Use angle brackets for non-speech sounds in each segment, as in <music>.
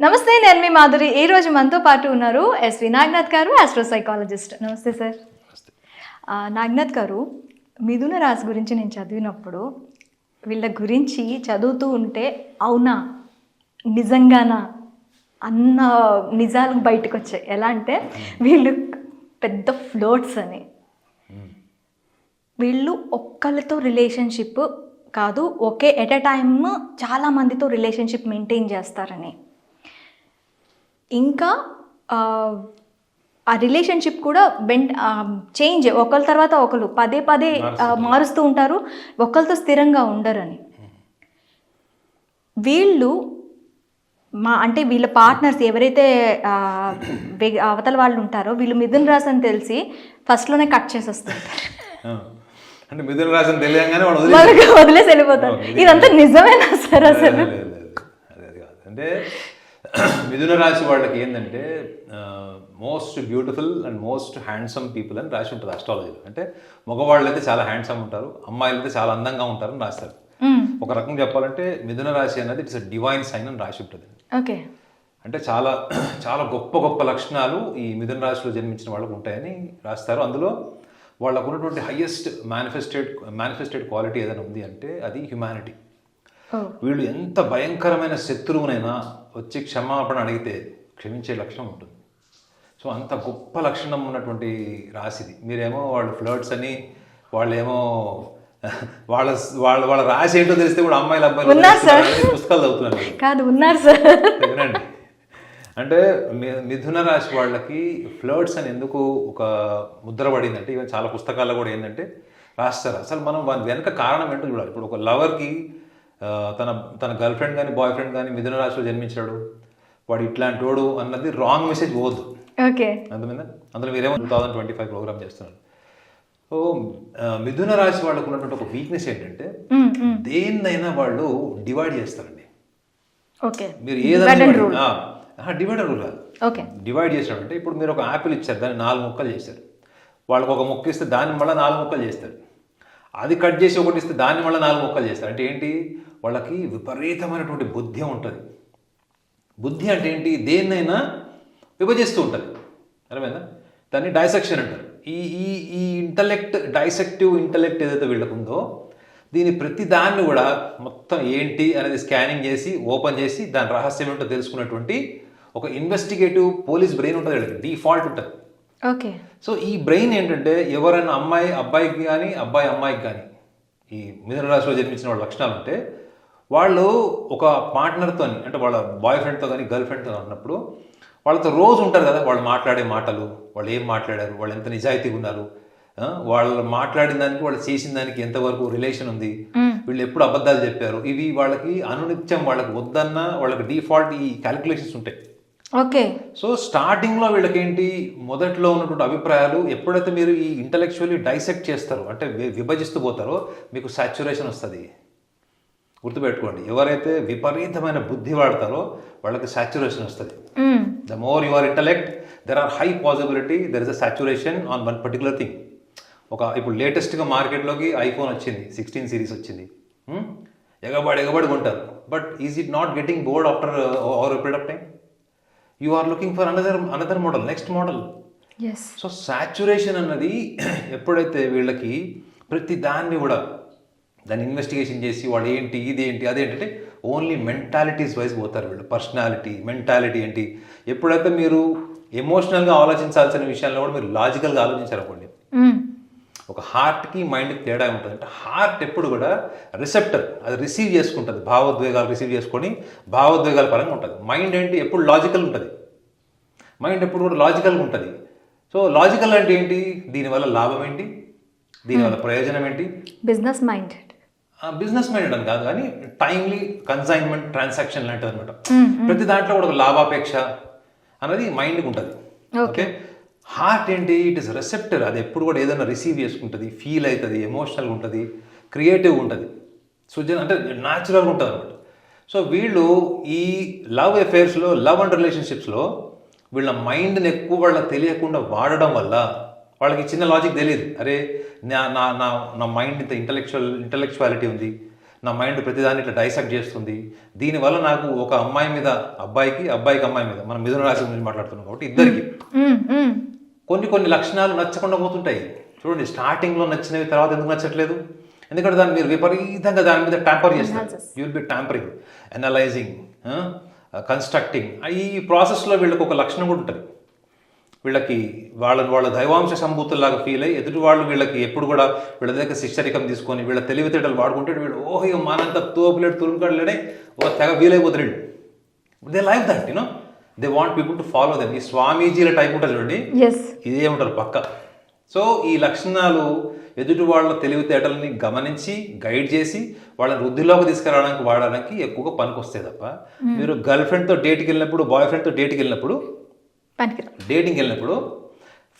నమస్తే నేను మీ మాధురి. ఈ రోజు మనతో పాటు ఉన్నారు ఎస్వి నాగ్నాథ్ గారు ఆస్ట్రో సైకాలజిస్ట్ నమస్తే. సార్ నాగ్నాథ్ గారు మిథున రాశి గురించి నేను చదివినప్పుడు వీళ్ళ గురించి చదువుతూ ఉంటే అవునా? నిజంగానా? అన్న నిజాలు బయటకు వచ్చాయి ఎలా అంటే వీళ్ళు పెద్ద ఫ్లోట్స్ అని. వీళ్ళు ఒక్కళ్ళతో రిలేషన్షిప్ కాదు ఒకే ఎట్ ఎ టైమ్ చాలా మందితో రిలేషన్షిప్ మెయింటైన్ చేస్తారని. ఇంకా ఆ, రిలేషన్షిప్ కూడా బెండ్ చేంజ్ ఒకరి తర్వాత ఒకరు పదే పదే మారుస్తూ ఉంటారు. ఒకరితో స్థిరంగా ఉండరని. వీళ్ళు మా అంటే వీళ్ళ పార్ట్నర్స్ ఎవరైతే అవతల వాళ్ళు ఉంటారో వీళ్ళు మిథున్ రాశి అని తెలిసి ఫస్ట్లోనే కట్ చేసేస్తుంటారు. అంటే మిథున రాశిని తెలియగానే వాడు వదిలేసి వెళ్ళిపోతారు. ఇదంతా నిజమేనా సార్ అసలు? అంటే <clears throat> మిథున రాశి వాళ్ళకి ఏంటంటే most beautiful and most handsome people అని రాసి ఉంటుంది అస్ట్రాలజీలో అంటే మగవాళ్ళు అయితే చాలా హ్యాండ్సమ్ ఉంటారు అమ్మాయిలు అయితే చాలా అందంగా ఉంటారని రాస్తారు. ఒక రకం చెప్పాలంటే మిథున రాశి అనేది ఇట్స్ డివైన్ సైన్ అని రాసి ఉంటుంది. ఓకే. అంటే చాలా చాలా గొప్ప గొప్ప లక్షణాలు ఈ మిథున రాశిలో జన్మించిన వాళ్ళకు ఉంటాయని రాస్తారు. అందులో వాళ్ళకు ఉన్నటువంటి హయ్యెస్ట్ మేనిఫెస్టెడ్ మేనిఫెస్టెడ్ క్వాలిటీ ఏదైనా ఉంది అంటే అది హ్యుమానిటీ వీళ్ళు ఎంత భయంకరమైన శత్రువునైనా వచ్చి క్షమాపణ అడిగితే క్షమించే లక్షణం ఉంటుంది. సో అంత గొప్ప లక్షణం ఉన్నటువంటి రాశిది. మీరేమో వాళ్ళు ఫ్లర్ట్స్ అని వాళ్ళేమో వాళ్ళ వాళ్ళ వాళ్ళ రాశి ఏంటో తెలిస్తే కూడా అమ్మాయిలు అబ్బాయిలు ఉన్నారు సార్. పుస్తకాలు చదువుతున్నారు. కాదు ఉన్నారు సార్. వినండి. అంటే మిథున రాశి వాళ్ళకి ఫ్లర్ట్స్ అని ఎందుకు ఒక ముద్ర పడిందంటే ఈవెన్ చాలా పుస్తకాల్లో కూడా ఏంటంటే రాస్తారు. అసలు మనం వాని వెనక కారణం ఏంటో చూడాలి. ఇప్పుడు ఒక లవర్కి తన తన గర్ల్ ఫ్రెండ్ కానీ బాయ్ ఫ్రెండ్ కానీ మిథున రాశిలో జన్మించాడు వాడు ఇట్లాంటి వాడు అన్నది రాంగ్ మెసేజ్ పోవద్దు ఓకే. అర్థమైందా? అందులో మీరేమో two thousand twenty five programme చేస్తున్నారు. ఆ, మిథున రాశి వాళ్ళకు ఉన్నటువంటి ఒక వీక్నెస్ ఏంటంటే. దేన్నైనా వాళ్ళు డివైడ్ చేస్తారండి. ఓకే. మీరు ఏదైనా. డివైడ్ రూల్ కాదు. ఓకే. డివైడ్ చేసినాడంటే ఇప్పుడు మీరు ఒక యాపిల్ ఇచ్చారు దాన్ని నాలుగు ముక్కలు చేశారు. వాళ్ళకి ఒక ముక్క ఇస్తే దాన్ని మళ్ళీ నాలుగు ముక్కలు చేస్తారు. అది కట్ చేసి ఒకటి ఇస్తే దాన్ని మళ్ళీ నాలుగు ముక్కలు చేస్తారు. అంటే ఏంటి? వాళ్ళకి విపరీతమైనటువంటి బుద్ధి ఉంటుంది. బుద్ధి అంటే ఏంటి? దేన్నైనా విభజిస్తూ ఉంటుంది. అర్థమైందా? దాన్ని డైసెక్షన్ అంటారు. ఈ ఈ ఈ ఇంటలెక్ట్ డైసెక్టివ్ ఇంటలెక్ట్ ఏదైతే వీళ్ళకు ఉందో దీని ప్రతి దాన్ని కూడా మొత్తం ఏంటి అనేది స్కానింగ్ చేసి ఓపెన్ చేసి దాని రహస్యం ఏంటో తెలుసుకున్నటువంటి ఒక ఇన్వెస్టిగేటివ్ పోలీస్ బ్రెయిన్ ఉంటుంది వీళ్ళకి. డిఫాల్ట్ ఉంటుంది. ఓకే. సో ఈ బ్రెయిన్ ఏంటంటే ఎవరైనా అమ్మాయి అబ్బాయికి కానీ అబ్బాయి అమ్మాయికి కానీ ఈ మిథున రాశిలో జన్మించిన వాళ్ళ లక్షణాలు ఉంటే వాళ్ళు ఒక పార్ట్నర్తో అంటే వాళ్ళ బాయ్ ఫ్రెండ్తో కానీ గర్ల్ ఫ్రెండ్తో ఉన్నప్పుడు వాళ్ళతో రోజు ఉంటారు కదా వాళ్ళు మాట్లాడే మాటలు వాళ్ళు ఏం మాట్లాడారు వాళ్ళు ఎంత నిజాయితీగా ఉన్నారు వాళ్ళు మాట్లాడిన దానికి వాళ్ళు చేసిన దానికి ఎంతవరకు రిలేషన్ ఉంది వీళ్ళు ఎప్పుడు అబద్ధాలు చెప్పారు ఇవి వాళ్ళకి అనునిత్యం వాళ్ళకి వద్దన్న వాళ్ళకి డిఫాల్ట్ ఈ క్యాలిక్యులేషన్స్ ఉంటాయి. ఓకే. సో స్టార్టింగ్లో వీళ్ళకేంటి మొదట్లో ఉన్నటువంటి అభిప్రాయాలు ఎప్పుడైతే మీరు ఈ ఇంటలెక్చువల్లీ డైసెక్ట్ చేస్తారో అంటే విభజిస్తూ పోతారో మీకు సాచ్యురేషన్ వస్తుంది. గుర్తుపెట్టుకోండి ఎవరైతే విపరీతమైన బుద్ధి వాడతారో వాళ్ళకి సాచ్యురేషన్ వస్తుంది. The more your intellect there are high possibility there is a saturation on one particular thing ఒక ఇప్పుడు లేటెస్ట్గా మార్కెట్లోకి ఐఫోన్ వచ్చింది సిక్స్టీన్ సిరీస్ వచ్చింది? ఎగబడి ఎగబడి కొంటారు. But is it not getting bored after over period of time you are looking for another another model next model so saturation అన్నది <clears throat> ఎప్పుడైతే వీళ్ళకి ప్రతి దాన్ని కూడా దాన్ని ఇన్వెస్టిగేషన్ చేసి వాడు ఏంటి ఇది ఏంటి అదేంటంటే ఓన్లీ మెంటాలిటీస్ వైజ్ పోతారు వీళ్ళు. పర్సనాలిటీ మెంటాలిటీ ఏంటి? ఎప్పుడైతే మీరు ఎమోషనల్గా ఆలోచించాల్సిన విషయాల్లో కూడా మీరు లాజికల్గా ఆలోచించారనుకోండి. మ్మ్. ఒక హార్ట్కి మైండ్కి తేడా ఉంటుంది అంటే హార్ట్ ఎప్పుడు కూడా రిసెప్టర్ అది రిసీవ్ చేసుకుంటుంది. భావోద్వేగాలు రిసీవ్ చేసుకొని భావోద్వేగాల పరంగా ఉంటుంది. మైండ్ ఏంటి? ఎప్పుడు లాజికల్ ఉంటుంది. మైండ్ ఎప్పుడు కూడా లాజికల్గా ఉంటుంది. సో లాజికల్ అంటే ఏంటి? దీనివల్ల లాభం ఏంటి? దీనివల్ల ప్రయోజనం ఏంటి? బిజినెస్ మైండెడ్ బిజినెస్ మైండ్ అని కాదు కానీ టైమ్లీ కన్సైన్మెంట్ ట్రాన్సాక్షన్ లాంటిది అనమాట ప్రతి దాంట్లో కూడా ఒక లాభాపేక్ష అన్నది మైండ్కి ఉంటుంది. ఓకే. హార్ట్ ఏంటి? ఇట్ ఇస్ రిసెప్టర్ అది ఎప్పుడు కూడా ఏదైనా రిసీవ్ చేసుకుంటుంది ఫీల్ అవుతుంది ఎమోషనల్గా ఉంటుంది క్రియేటివ్గా ఉంటుంది. సృజన అంటే న్యాచురల్గా ఉంటుంది అనమాట సో వీళ్ళు ఈ లవ్ అఫేర్స్లో లవ్ అండ్ రిలేషన్షిప్స్లో వీళ్ళ మైండ్ని ఎక్కువ వాళ్ళకి తెలియకుండా వాడడం వల్ల వాళ్ళకి చిన్న లాజిక్ తెలియదు అరే నా నా నా నా మైండ్ ఇంత ఇంటలెక్చువల్ ఇంటలెక్చువాలిటీ ఉంది. నా మైండ్ ప్రతిదాన్ని ఇట్లా డైసెక్ట్ చేస్తుంది. దీనివల్ల నాకు ఒక అమ్మాయి మీద అబ్బాయికి అబ్బాయికి అమ్మాయి మీద మనం మిథున రాశి గురించి మాట్లాడుతున్నాం కాబట్టి ఇద్దరికి. కొన్ని కొన్ని లక్షణాలు నచ్చకుండా పోతుంటాయి. చూడండి స్టార్టింగ్లో నచ్చినవి తర్వాత ఎందుకు నచ్చట్లేదు? ఎందుకంటే దాన్ని మీరు విపరీతంగా దాని మీద ట్యాంపర్ చేస్తారు. You will be tampering analysing constructing ఈ ప్రాసెస్లో వీళ్ళకి ఒక లక్షణం కూడా ఉంటుంది. వీళ్ళకి వాళ్ళ వాళ్ళ దైవాంశ సంభూతుల్లాగా ఫీల్ అయ్యి ఎదుటి వాళ్ళు వీళ్ళకి ఎప్పుడు కూడా వీళ్ళ దగ్గర శిక్షరికం తీసుకొని వీళ్ళ తెలివితేటలు వాడుకుంటే వీళ్ళు ఓహో మానంత తోపులేడు తురుముకడలేడే ఓ తెగ వీలైపోతాడు they like that you know they want people to follow them ఈ స్వామీజీల టైప్ ఉంటుంది చూడండి. ఇదే ఉంటారు పక్క. సో ఈ లక్షణాలు ఎదుటి వాళ్ళ తెలివితేటలని గమనించి గైడ్ చేసి వాళ్ళని వృద్ధిలోకి తీసుకురావడానికి వాడడానికి ఎక్కువగా పనికొస్తాయి తప్ప. మీరు గర్ల్ ఫ్రెండ్తో డేట్కి వెళ్ళినప్పుడు బాయ్ ఫ్రెండ్తో డేట్కి వెళ్ళినప్పుడు పనికిరా డేటింగ్కి వెళ్ళినప్పుడు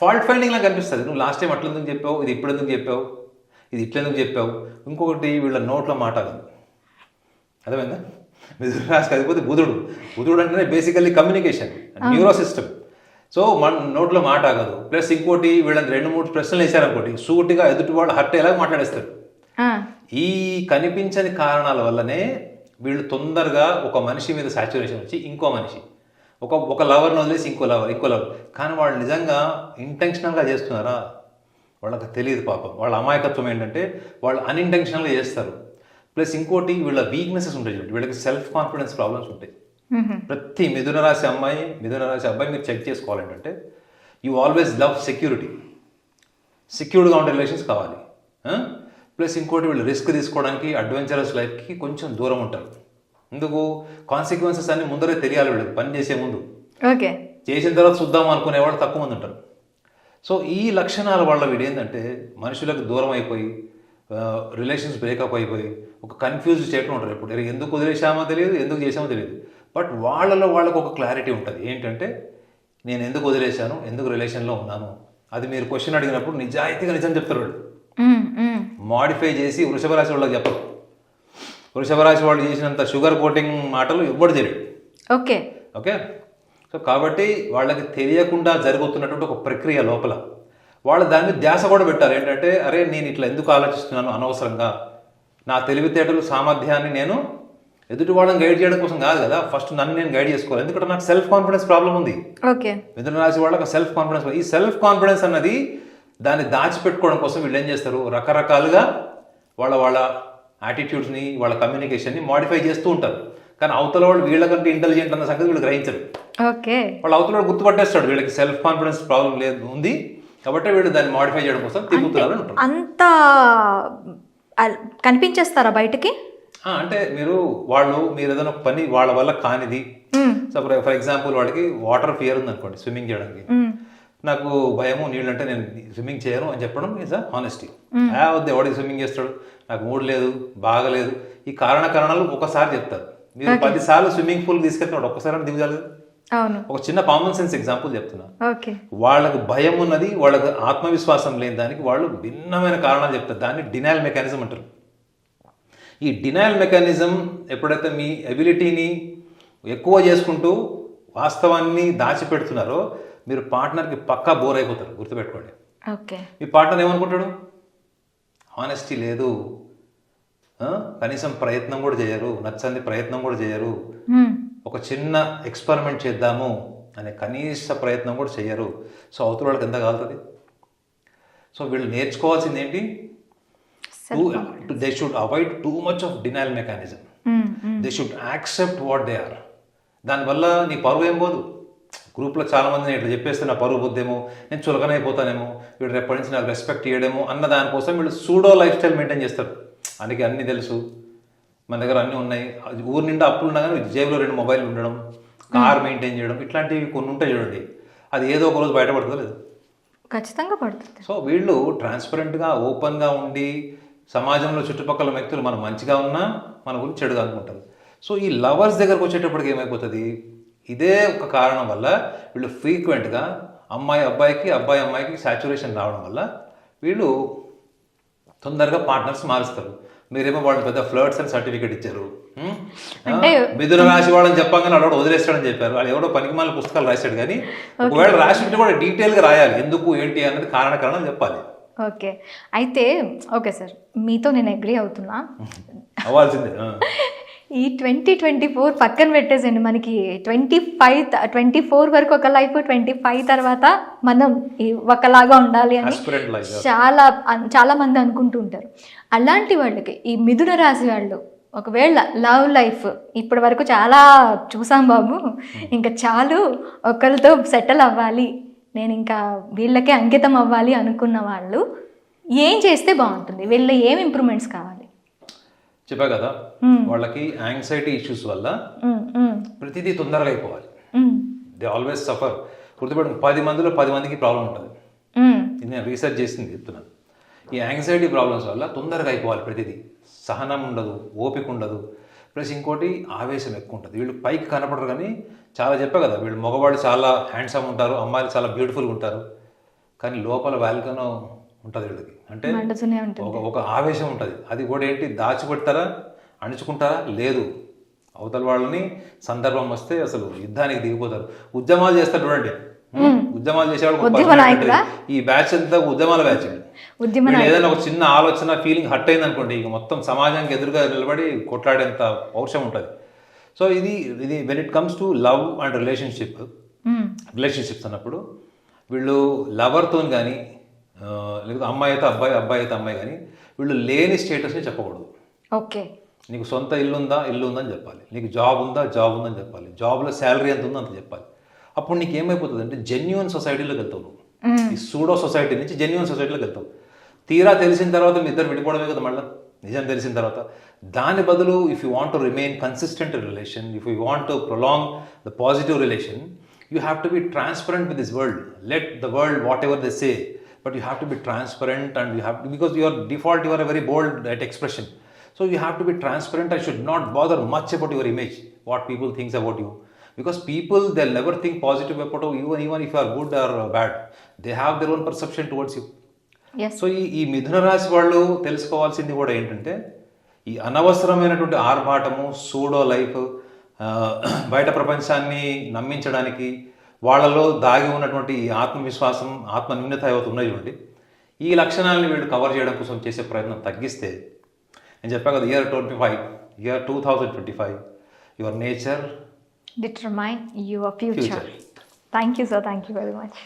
ఫాల్ట్ ఫైండింగ్ లాగా కనిపిస్తుంది. నువ్వు లాస్ట్ టైం అట్లా ఎందుకు చెప్పావు? ఇది ఇప్పుడు ఎందుకు చెప్పావు? ఇది ఇట్లా ఎందుకు చెప్పావు? ఇంకొకటి వీళ్ళ నోట్లో మాట కాదు. అర్థమైందా? మిథున రాశికి అధిపతి బుధుడు. బుధుడు అంటేనే basically communication neuro system so మన నోట్లో మాట ఆగదు ప్లస్ ఇంకోటి వీళ్ళని రెండు మూడు ప్రశ్నలు వేశారనుకోండి సూటిగా ఎదుటి వాళ్ళు హర్ట్ అయ్యేలాగా మాట్లాడేస్తారు ఈ కనిపించని కారణాల వల్లనే వీళ్ళు తొందరగా ఒక మనిషి మీద సాచురేషన్ వచ్చి ఇంకో మనిషి. ఒక ఒక లవర్ని వదిలేసి ఇంకో లవర్ ఇంకో లవర్ కానీ వాళ్ళు నిజంగా ఇంటెన్షనల్గా చేస్తున్నారా? వాళ్ళకి తెలియదు పాపం. వాళ్ళ అమాయకత్వం ఏంటంటే వాళ్ళు అన్ఇంటెన్షనల్గా చేస్తారు. ప్లస్ ఇంకోటి వీళ్ళ వీక్నెసెస్ ఉంటాయి చూడండి. వీళ్ళకి సెల్ఫ్ కాన్ఫిడెన్స్ ప్రాబ్లమ్స్ ఉంటాయి. ప్రతి మిథున రాశి అమ్మాయి మిథున రాశి అబ్బాయి మీరు చెక్ చేసుకోవాలంటే యూ ఆల్వేస్ లవ్ సెక్యూరిటీ సెక్యూర్డ్గా ఉండే రిలేషన్స్ కావాలి. ప్లస్ ఇంకోటి వీళ్ళు రిస్క్ తీసుకోవడానికి అడ్వెంచరస్ లైఫ్కి కొంచెం దూరం ఉంటారు. ఎందుకు? కాన్సిక్వెన్సెస్ అన్ని ముందరే తెలియాలి వీళ్ళకి పని చేసే ముందు. ఓకే. చేసిన తర్వాత చూద్దాం అనుకునే వాళ్ళు తక్కువ మంది ఉంటారు. సో ఈ లక్షణాల వల్ల వీడు ఏంటంటే మనుషులకు దూరం అయిపోయి రిలేషన్స్ బ్రేకప్ అయిపోయి ఒక కన్ఫ్యూజ్ స్టేట్లో ఉంటారు ఇప్పుడు "అరే, ఎందుకు వదిలేసామో తెలియదు ఎందుకు చేసామో తెలియదు. బట్ వాళ్ళలో వాళ్ళకు ఒక క్లారిటీ ఉంటుంది. ఏంటంటే నేను ఎందుకు వదిలేశాను ఎందుకు రిలేషన్లో ఉన్నాను? అది మీరు క్వశ్చన్ అడిగినప్పుడు నిజాయితీగా నిజం చెప్తారు వాళ్ళు. మాడిఫై చేసి వృషభ రాశి వాళ్ళకి చెప్పరు. వృషభ రాశి వాళ్ళు చేసినంత షుగర్ కోటింగ్ మాటలు ఎవ్వడు తెలియదు ఓకే. ఓకే? సో కాబట్టి వాళ్ళకి తెలియకుండా జరుగుతున్నటువంటి ఒక ప్రక్రియ లోపల వాళ్ళు దాని మీద ధ్యాస కూడా పెట్టారు ఏంటంటే అరే నేను ఇట్లా ఎందుకు ఆలోచిస్తున్నాను అనవసరంగా? నా తెలివితేటలు సామర్థ్యాన్ని నేను ఎదుటి వాళ్ళని గైడ్ చేయడం కోసం కాదు కదా. ఫస్ట్ నన్ను నేను గైడ్ చేసుకోవాలి. ఎందుకంటే నాకు సెల్ఫ్ కాన్ఫిడెన్స్ ప్రాబ్లం ఉంది. ఓకే. మిథున రాశి వాళ్ళకి సెల్ఫ్ కాన్ఫిడెన్స్ ఈ సెల్ఫ్ కాన్ఫిడెన్స్ అన్నది దాన్ని దాచిపెట్టుకోవడం కోసం వీళ్ళు ఏం చేస్తారు? రకరకాలుగా వాళ్ళ వాళ్ళ యాటిట్యూడ్స్ని వాళ్ళ కమ్యూనికేషన్ని మాడిఫై చేస్తూ ఉంటారు. కానీ అవతల వాళ్ళు వీళ్ళకంటే ఇంటెలిజెంట్ అన్న సంగతి వీళ్ళు గ్రహించరు. ఓకే. వాళ్ళు అవతల వాడు గుర్తుపట్టేస్తాడు వీళ్ళకి సెల్ఫ్ కాన్ఫిడెన్స్ ప్రాబ్లం లేదు ఉంది. కాబట్టి వీళ్ళు దాన్ని మాడిఫై చేయడం కోసం తిరుగుతున్నారు అంత కనిపించేస్తారా బయటికి? అంటే మీరు వాళ్ళు మీరు ఏదైనా పని వాళ్ళ వల్ల కానిది. సో ఫర్ ఎగ్జాంపుల్ వాడికి వాటర్ ఫియర్ ఉంది అనుకోండి స్విమ్మింగ్ చేయడానికి. నాకు భయము నీళ్ళు అంటే నేను స్విమ్మింగ్ చేయను అని చెప్పడం ఇస్ హానెస్టీ ఆ వద్దు ఎవడికి స్విమ్మింగ్ చేస్తాడు? నాకు మూడు లేదు బాగలేదు. ఈ కారణ కారణాలు ఒకసారి చెప్తారు. మీరు పది సార్లు స్విమ్మింగ్ పూల్ తీసుకెళ్తున్నాడు ఒక్కసారి అవును. ఒక చిన్న కామన్ సెన్స్ ఎగ్జాంపుల్ చెప్తున్నా. వాళ్ళకి భయం ఉన్నది వాళ్ళకి ఆత్మవిశ్వాసం లేని దానికి వాళ్ళు భిన్నమైన కారణాలు చెప్తారు. దాన్ని డినైల్ మెకానిజం అంటారు. ఈ డినైల్ మెకానిజం ఎప్పుడైతే మీ ఎబిలిటీని ఎక్కువ చేసుకుంటూ వాస్తవాన్ని దాచిపెడుతున్నారో మీరు పార్ట్నర్కి పక్కా బోర్ అయిపోతారు. గుర్తుపెట్టుకోండి. ఓకే. మీ పార్ట్నర్ ఏమనుకుంటాడు? హానెస్టీ లేదు? కనీసం ప్రయత్నం కూడా చేయరు. నచ్చని ప్రయత్నం కూడా చేయరు. ఒక చిన్న ఎక్స్పెరిమెంట్ చేద్దాము అనే కనీస ప్రయత్నం కూడా చేయరు. సో అవతల వాళ్ళకి ఎంత కాలుతుంది సో వీళ్ళు నేర్చుకోవాల్సింది ఏంటి? They should avoid too much of denial mechanism. They should accept what they are దానివల్ల నీ పరువు ఏం పోదు? గ్రూప్లో చాలా మంది నేను ఇట్లా చెప్పేస్తే నా పరువు పోద్దేమో నేను చులకనైపోతానేమో వీడు రేపటి నుంచి నాకు రెస్పెక్ట్ ఇవ్వడేమో అన్న దానికోసం వీళ్ళు సూడో లైఫ్ స్టైల్ మెయింటైన్ చేస్తారు. అందుకే అన్నీ తెలుసు. మన దగ్గర అన్నీ ఉన్నాయి. ఊరు నిండా అప్పులు ఉన్నా కానీ జేబులో రెండు మొబైల్ ఉండడం కార్ మెయింటైన్ చేయడం ఇట్లాంటివి కొన్ని ఉంటాయి చూడండి. అది ఏదో ఒక రోజు బయటపడుతుందో లేదు. ఖచ్చితంగా పడుతుంది. సో వీళ్ళు ట్రాన్స్పరెంట్గా ఓపెన్గా ఉండి సమాజంలో చుట్టుపక్కల వ్యక్తులు మనం మంచిగా ఉన్నా మన గురించి చెడుగా అనుకుంటారు. సో ఈ లవర్స్ దగ్గరకు వచ్చేటప్పటికి ఏమైపోతుంది? ఇదే ఒక కారణం వల్ల వీళ్ళు ఫ్రీక్వెంట్గా అమ్మాయి అబ్బాయికి అబ్బాయి అమ్మాయికి సాచురేషన్ రావడం వల్ల వీళ్ళు తొందరగా పార్ట్నర్స్ మారుస్తారు. మీరేమో వాళ్ళు పెద్ద ఫ్లర్ట్స్ అని సర్టిఫికేట్ ఇచ్చారు. మిథున రాశి వాళ్ళని చెప్పగానే వాడు వదిలేస్తాడని చెప్పారు. వాళ్ళు ఎవడో పనికిమాల పుస్తకాలు రాశాడు కానీ ఒకవేళ రాసి ఉంటే కూడా డీటెయిల్గా రాయాలి. ఎందుకు ఏంటి అన్నది కారణ కారణం చెప్పాలి. ఓకే. అయితే ఓకే సార్. మీతో నేను అగ్రి అవుతున్నా. అవ్వాల్సిందే. ఈ ట్వంటీ ట్వంటీ ఫోర్ పక్కన పెట్టేసండి మనకి ట్వంటీ ఫైవ్ ట్వంటీ ఫోర్ వరకు ఒక లైఫ్ ట్వంటీ ఫైవ్ తర్వాత మనం ఒకలాగా ఉండాలి అని. చాలా చాలా మంది అనుకుంటూ ఉంటారు. అలాంటి వాళ్ళకి ఈ మిథున రాశి వాళ్ళు ఒకవేళ లవ్ లైఫ్ ఇప్పటి వరకు చాలా చూసాం బాబు. ఇంకా చాలు ఒకరితో సెటిల్ అవ్వాలి. నేను ఇంకా వీళ్ళకే అంకితం అవ్వాలి అనుకున్న వాళ్ళు ఏం చేస్తే బాగుంటుంది? వీళ్ళ ఏం ఇంప్రూవ్మెంట్స్ కావాలి? చెప్పా కదా వాళ్ళకి యాంగ్జైటీ ఇష్యూస్ వల్ల ప్రతిదీ తొందరగా అయిపోవాలి. దే ఆల్వేస్ సఫర్ గుర్తుపెట్టు పది మందిలో పది మందికి ప్రాబ్లం ఉంటుంది. నేను రీసెర్చ్ చేసింది చెప్తున్నాను ఈ యాంగ్జైటీ ప్రాబ్లమ్స్ వల్ల తొందరగా అయిపోవాలి ప్రతిదీ. సహనం ఉండదు ఓపిక ఉండదు. ప్లస్ ఇంకోటి ఆవేశం ఎక్కువ ఉంటుంది. వీళ్ళు పైకి కనపడరు కానీ చాలా చెప్పా కదా వీళ్ళు మగవాళ్ళు చాలా హ్యాండ్సమ్ ఉంటారు అమ్మాయిలు చాలా బ్యూటిఫుల్గా ఉంటారు. కానీ లోపల వ్యాల్కనో ఉంటుంది వీళ్ళకి. అంటే ఒక ఒక ఆవేశం ఉంటుంది. అది కూడా ఏంటి? దాచిపెడతారా? అణుచుకుంటారా? లేదు. అవతల వాళ్ళని సందర్భం వస్తే అసలు యుద్ధానికి దిగిపోతారు. ఉద్యమాలు చేస్తారు చూడండి. ఉద్యమాలు చేసేవాళ్ళు. ఈ బ్యాచ్ అంతా ఉద్యమాల బ్యాచ్ ఏదైనా ఒక చిన్న ఆలోచన ఫీలింగ్ హట్ అయింది అనుకోండి ఇక మొత్తం సమాజానికి ఎదురుగా నిలబడి కొట్లాడేంత పౌరుషం ఉంటుంది. సో ఇది ఇది when it comes to love and relationship relationships అన్నప్పుడు వీళ్ళు లవర్తో కానీ లేకపోతే అమ్మాయి అయితే అబ్బాయి అబ్బాయి అయితే అమ్మాయి కానీ వీళ్ళు లేని స్టేటస్ని చెప్పకూడదు. ఓకే. నీకు సొంత ఇల్లు ఉందా ఇల్లు ఉందని చెప్పాలి. నీకు జాబ్ ఉందా జాబ్ ఉందని చెప్పాలి. జాబ్లో శాలరీ ఎంత ఉందో అంత చెప్పాలి. అప్పుడు నీకు ఏమైపోతుంది అంటే జెన్యున్ సొసైటీలోకి వెళ్తావు నువ్వు. ఈ సూడో సొసైటీ నుంచి జెన్యున్ సొసైటీలోకి వెళ్తావు. తీరా తెలిసిన తర్వాత మీ ఇద్దరు విడిపోవడమే కదా మళ్ళీ? నిజం తెలిసిన తర్వాత. దాని బదులు if you want to remain consistent relation if you want to prolong the positive relation you have to be transparent with this world let the world whatever they say but you have to be transparent and you have because your default your a very bold at expression so you have to be transparent i should not bother much about your image what people thinks about you because people they'll never think positive about you even, even if you are good or bad they have their own perception towards you so ఈ ఈ మిథున రాశి వాళ్ళు తెలుసుకోవాల్సింది కూడా ఏంటంటే ఈ అనవసరమైనటువంటి ఆర్భాటము సూడో లైఫ్ బయట ప్రపంచాన్ని నమ్మించడానికి వాళ్ళలో దాగి ఉన్నటువంటి ఆత్మవిశ్వాసం ఆత్మ న్యూనత ఏవైతే ఉన్నాయి చూడండి ఈ లక్షణాలను వీళ్ళు కవర్ చేయడం కోసం చేసే ప్రయత్నం తగ్గిస్తే నేను చెప్పా కదా year twenty five year two thousand twenty five your nature determine your future. Thank you sir thank you very much